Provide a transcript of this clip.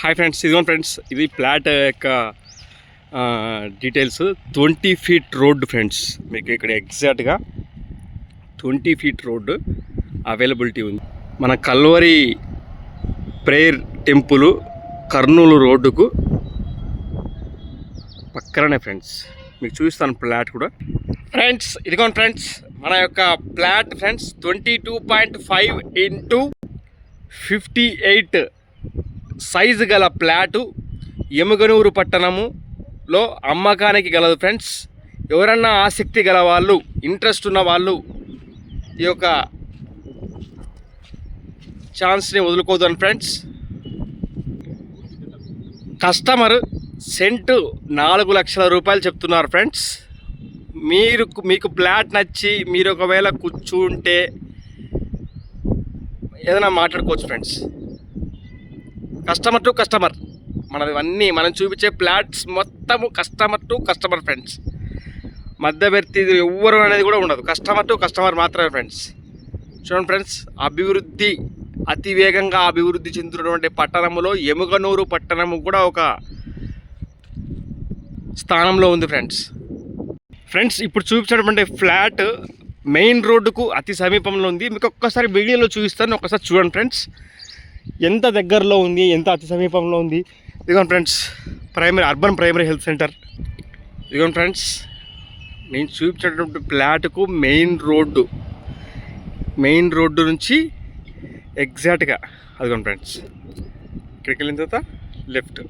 Hi friends ఇదిగోండి friends ఇది plot యొక్క details twenty feet road friends మీకు ఇక్కడ ఎగ్జాక్ట్గా ట్వంటీ ఫీట్ రోడ్డు అవైలబిలిటీ ఉంది. మన కల్వరి ప్రేయర్ టెంపుల్ కర్నూలు రోడ్డుకు పక్కనే ఫ్రెండ్స్ మీకు చూపిస్తాను ప్లాట్ కూడా. ఫ్రెండ్స్ ఇదిగోండి ఫ్రెండ్స్ మన యొక్క plot friends twenty two point five into fifty eight size గల ప్లాటు ఎముగనూరు పట్టణములో అమ్మకానికి గలదు ఫ్రెండ్స్. ఎవరన్నా ఆసక్తి గల వాళ్ళు ఇంట్రెస్ట్ ఉన్న వాళ్ళు ఈ యొక్క ఛాన్స్ని వదులుకోదని ఫ్రెండ్స్. కస్టమర్ సెంటు నాలుగు లక్షల రూపాయలు చెప్తున్నారు ఫ్రెండ్స్. మీరు మీకు ప్లాట్ నచ్చి మీరు ఒకవేళ కూర్చుంటే ఏదైనా మాట్లాడుకోవచ్చు ఫ్రెండ్స్. Customer to customer. మనది అన్నీ మనం చూపించే ప్లాట్స్ మొత్తము కస్టమర్ టు కస్టమర్ ఫ్రెండ్స్. మధ్యవర్తి ఎవ్వరు అనేది కూడా ఉండదు. కస్టమర్ టు కస్టమర్ మాత్రమే ఫ్రెండ్స్. చూడండి ఫ్రెండ్స్ అభివృద్ధి అతి వేగంగా అభివృద్ధి చెందుతున్నటువంటి పట్టణములో ఎముగనూరు పట్టణము కూడా ఒక స్థానంలో ఉంది ఫ్రెండ్స్. ఫ్రెండ్స్ ఇప్పుడు చూపించినటువంటి ఫ్లాట్ మెయిన్ రోడ్డుకు అతి సమీపంలో ఉంది. మీకు ఒక్కసారి వీడియోలో చూపిస్తాను. ఒకసారి చూడండి ఫ్రెండ్స్. ఎంత దగ్గరలో ఉంది ఎంత అతి సమీపంలో ఉంది? ఇదిగోండి friends primary urban primary health centre ఇదిగోండి ఫ్రెండ్స్ నేను చూపించేటటువంటి ప్లాట్కు మెయిన్ రోడ్డు మెయిన్ రోడ్డు నుంచి ఎగ్జాక్ట్గా అదిగోండి ఫ్రెండ్స్. ఇక్కడికి వెళ్ళిన తర్వాత లెఫ్ట్